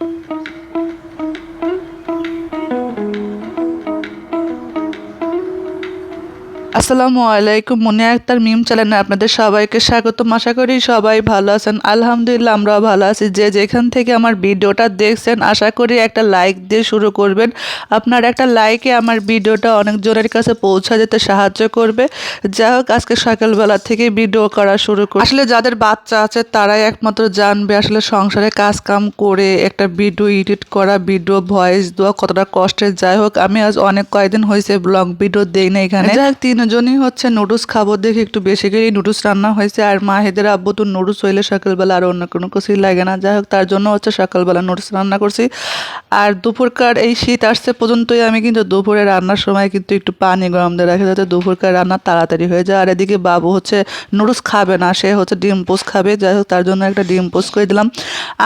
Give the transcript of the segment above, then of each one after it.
嗯。আসসালামু আলাইকুম মনে আক্তার মিম চ্যানেলে আপনাদের সবাইকে স্বাগতম। আশা করি সবাই ভালো আছেন। আলহামদুলিল্লাহ, আমরাও ভালো আছি। যে যেখান থেকে আমার ভিডিওটা দেখছেন, আশা করি একটা লাইক দিয়ে শুরু করবেন। আপনার একটা লাইকে আমার ভিডিওটা অনেকজনের কাছে পৌঁছা যেতে সাহায্য করবে। যাই হোক, আজকে সকালবেলা থেকে ভিডিও করা শুরু করি আসলে যাদের বাচ্চা আছে, তারাই একমাত্র জানবে আসলে সংসারে কাজ কাম করে একটা ভিডিও এডিট করা ভিডিও ভয়েস দেওয়া কতটা কষ্টের। যাই হোক, আমি আজ অনেক কয়েকদিন হয়েছে ব্লগ ভিডিও দেই না এখানে। যাই হোক তিনজনই হচ্ছে নুডলস খাব, দেখে একটু বেশি করে নুডলস রান্না হয়েছে। আর মাহিদের আব্বু তো নুডলস হইলে সকালবেলা আর অন্য কোনো কিছুই লাগে না। যাই হোক, তার জন্য হচ্ছে সকালবেলা নুডলস রান্না করছি। আর দুপুরকার এই শীত আসছে পর্যন্তই আমি কিন্তু দুপুরে রান্নার সময় কিন্তু একটু পানি গরম দিয়ে রাখি, যাতে দুপুরকার রান্না তাড়াতাড়ি হয়ে যায়। আর এদিকে বাবু হচ্ছে নুডলস খাবে না, সে হচ্ছে ডিম পোস্ট খাবে। যাই হোক, তার জন্য একটা ডিম পোস্ট করে দিলাম।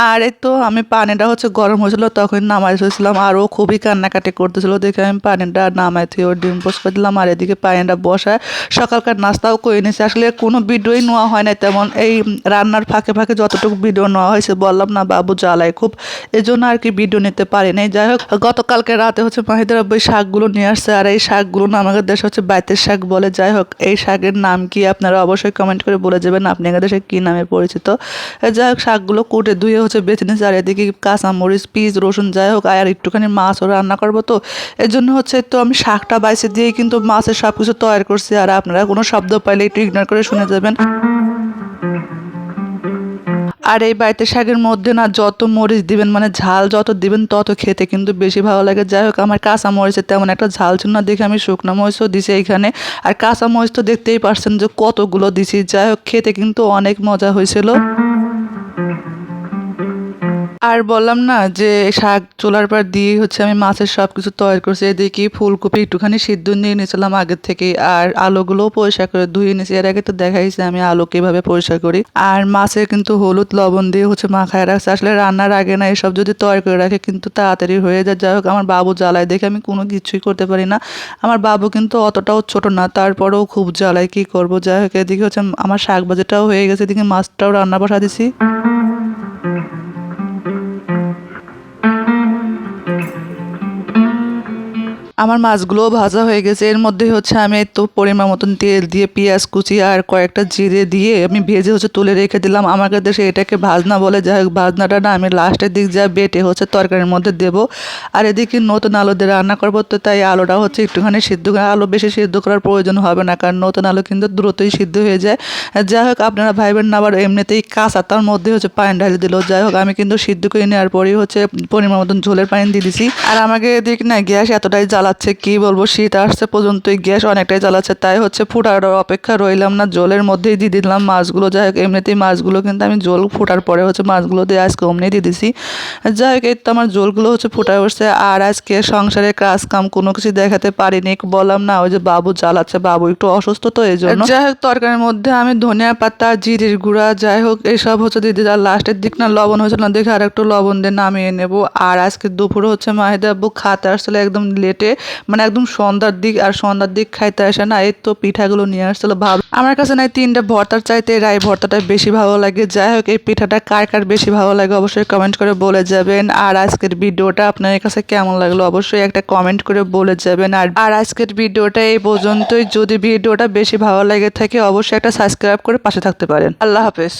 আর এই তো আমি পানিটা হচ্ছে গরম হয়েছিল, তখন নামাই হয়েছিলাম আর ও খুবই কান্নাকাটি করতেছিল, দেখে আমি পানিটা নামাই থেকে ওর ডিম পোস্ট করে দিলাম। আর এদিকে পানিটা বসায়। সকালকার নাস্তাও করে নিয়েছি আসলে কোনো ভিডিওই নেওয়া হয় না তেমন। এই রান্নার ফাঁকে ফাঁকে যতটুকু ভিডিও নেওয়া হয়েছে, বললাম না বাবু জ্বালায় খুব। এই জন্য আর কি ভিডিও নিতে পারি নাই। যাই হোক, গতকালকে রাতে হচ্ছে মাহিদের আব্বু শাকগুলো নিয়ে আসছে। আর এই শাকগুলো না আমাদের দেশে হচ্ছে বাইতের শাক বলে। যাই হোক, এই শাকের নাম কি আপনারা অবশ্যই কমেন্ট করে বলে যাবেন। আপনাদের দেশে কী নামে পরিচিত? যাই হোক, শাকগুলো কুটে ধুয়ে হচ্ছে বেছে নিয়েছে। আর এদিকে কাঁচামরিচ পিস রসুন, যাই হোক, আর একটুখানি মাছও রান্না করব তো। এর জন্য হচ্ছে তো আমি শাকটা বাইছে দিয়েই কিন্তু মাছের সব কিছু তৈরি করছি আর আপনারা কোনো শব্দ পাইলে একটু ইগনোর করে শুনে যাবেন। আর এই বাড়িতে শাকের মধ্যে না যত মরিচ দিবেন মানে ঝাল যত দিবেন, তত খেতে কিন্তু বেশি ভালো লাগে। যাই হোক, আমার কাঁচা মরিচের তেমন একটা ঝাল ছিল না, দেখে আমি শুকনো মরিচও দিছি এইখানে আর কাঁচা মরিচ তো দেখতেই পারছেন যে কতগুলো দিছি। যাই হোক, খেতে কিন্তু অনেক মজা হয়েছিল। আর বললাম না যে শাক চুলার পর দিয়ে হচ্ছে আমি মাছের সব কিছু তৈরি করছি, এদিকে ফুলকপি একটুখানি সিদ্ধ নিয়ে নিয়েছিলাম আগের থেকে, আর আলুগুলোও পরিষ্কার করে ধুয়ে নিয়েছি এর আগে তো দেখাইছে আমি আলু কীভাবে পরিষ্কার করি। আর মাছের কিন্তু হলুদ, লবণ দিয়ে হচ্ছে মাখায় রাখছে। আসলে রান্নার আগে না এসব যদি তৈরি করে রাখে কিন্তু তাড়াতাড়ি হয়ে যায়। যাই হোক, আমার বাবু জ্বালায় দেখে আমি কোনো কিছুই করতে পারি না। আমার বাবু কিন্তু অতটাও ছোট না, তারপরেও খুব জ্বালায়, কি করব? যাই হোক, এদিকে হচ্ছে আমার শাক ভাজিটাও হয়ে গেছে, এদিকে মাছটাও রান্না বসা দিছি। আমার মাছগুলোও ভাজা হয়ে গেছে। এর মধ্যে হচ্ছে আমি তো পরিমাণ মতন তেল দিয়ে, পেঁয়াজ কুচি আর কয়েকটা জিরে দিয়ে আমি ভেজে হচ্ছে তুলে রেখে দিলাম। আমাদের দেশে এটাকে ভাজনা বলে, যাই হোক ভাজনাটা না আমি লাস্টের দিক যা বেটে হচ্ছে তরকারির মধ্যে দেব। আর এদিকে নতুন আলু দিয়ে রান্না করব, তো তাই আলুটা হচ্ছে একটুখানি সিদ্ধ আলু বেশি সিদ্ধ করার প্রয়োজন হবে না, কারণ নতুন আলু কিন্তু দ্রুতই সিদ্ধ হয়ে যায়। যাই হোক, আপনারা ভাইবেন না, আবার এমনিতেই কাঁচা, তার মধ্যে হচ্ছে পানি ঢালি দিল। যাই হোক, আমি কিন্তু সিদ্ধ করে নেওয়ার পরেই হচ্ছে পরিমাণ মতন ঝোলের পানি দিয়ে দিছি। আর আমাকে এদিকে না গ্যাস এতটাই জ্বালাচ্ছে, কি বলব? শীত আসছে পর্যন্তই, গ্যাস অনেকটাই জ্বালাচ্ছে, তাই হচ্ছে ফুটার অপেক্ষা রইলাম না। জলের মধ্যেই দিয়ে দিলাম মাছগুলো। যাই হোক, এমনিতেই মাছগুলো কিন্তু আমি জল ফুটার পরে হচ্ছে মাছগুলো দিয়ে আজকে অমনি দিয়ে দিছি। যাই হোক, এই তো আমার জলগুলো হচ্ছে ফুটায় উঠছে। আর আজকে সংসারে কাজ কাম কোনো কিছু দেখাতে পারিনি, বললাম না, ওই যে বাবু জ্বালাচ্ছে, বাবু একটু অসুস্থ তো এই জন্য। যাই হোক, তরকারির মধ্যে আমি ধনিয়া পাতা, জিরির গুঁড়া, যাই হোক এইসব হচ্ছে দিয়ে আর লাস্টের দিক না লবণ হয়েছিল না দেখে আর একটু লবণ দিয়ে নামিয়ে নেব। আর আজকে দুপুরে হচ্ছে মাহিদা আব্বু খাতে আসলে একদম লেটে। মানে একদম সন্ধ্যার দিক আর সন্ধ্যার দিক খাইতে আসে না, এই তো পিঠাগুলো নিয়ে আসছিল। ভাব আমার কাছে নাই তিনটা ভর্তার চাইতে রায় ভর্তাটা বেশি ভালো লাগে। যাই হোক, এই পিঠাটা কার কার বেশি ভালো লাগে অবশ্যই কমেন্ট করে বলে যাবেন। আর আজকের ভিডিওটা আপনার কাছে কেমন লাগল অবশ্যই একটা কমেন্ট করে বলে যাবেন। আর আর আজকের ভিডিওটা এই পর্যন্তই। যদি ভিডিওটা বেশি ভালো লাগে থাকে, অবশ্যই একটা সাবস্ক্রাইব করে পাশে থাকতে পারেন। আল্লাহ হাফেজ।